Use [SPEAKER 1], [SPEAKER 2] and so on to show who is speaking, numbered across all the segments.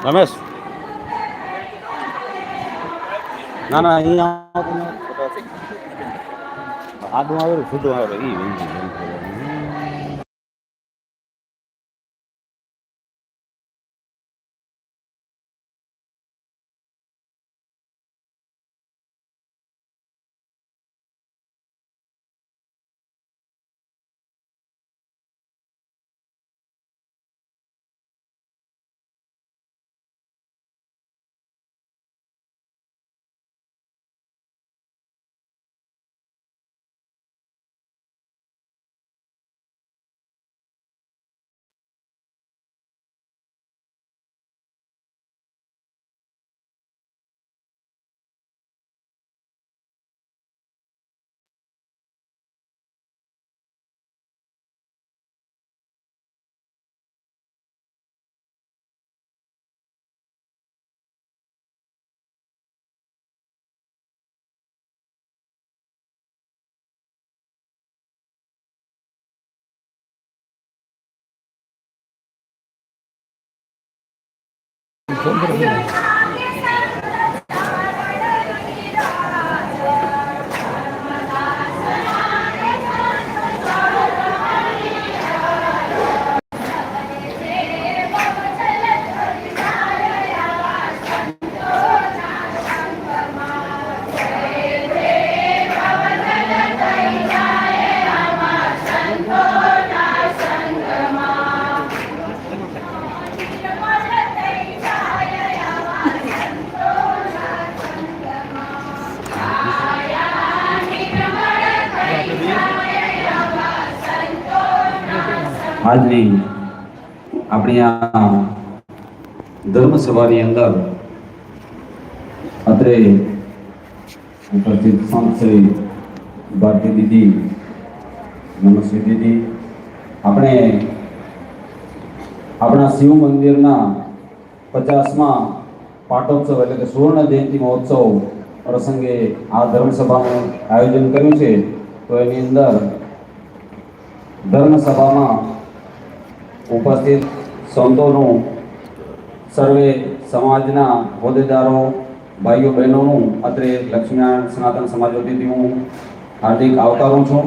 [SPEAKER 1] રમેશ. ના ના અહીંયા આડું આવેલું છૂટું આવેલું hỗn rất là nhiều
[SPEAKER 2] આજની આપણી આ ધર્મસભાની અંદર અત્રે ઉપસ્થિત સંત શ્રી ભારતી દીદી, નમસ્તે દીદી. આપણે આપણા શિવ મંદિરના પચાસમાં પાટોત્સવ એટલે કે સુવર્ણ જયંતિ મહોત્સવ પ્રસંગે આ ધર્મસભાનું આયોજન કર્યું છે. તો એની અંદર ધર્મસભામાં ઉપસ્થિત સંતોનું સર્વે સમાજના હોદ્દેદારો, ભાઈઓ બહેનોનું અત્રે લક્ષ્મીનારાયણ સનાતન સમાજ વતીથી હું હાર્દિક આવકારું છું.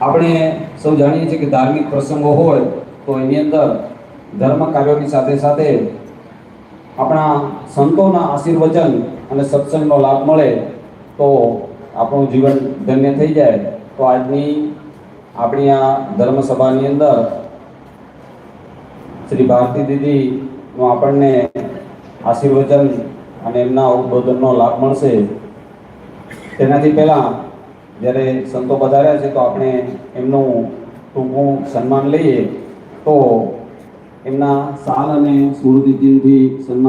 [SPEAKER 2] આપણે સૌ જાણીએ છીએ કે ધાર્મિક પ્રસંગો હોય તો એની અંદર ધર્મ કાર્યોની સાથે સાથે આપણા સંતોના આશીર્વચન અને સત્સંગનો લાભ મળે તો આપણું જીવન ધન્ય થઈ જાય. તો આજની આપણી આ ધર્મસભાની અંદર શ્રી ભારતી દીદીનું આપણને આશીર્વચન અને એમના ઉદ્બોધનનો લાભ મળશે. તેનાથી પહેલાં જ્યારે સંતો પધાર્યા છે તો આપણે એમનું ટૂંકું સન્માન લઈએ તો એમના સાલ અને સ્મૃતિથી સન્માન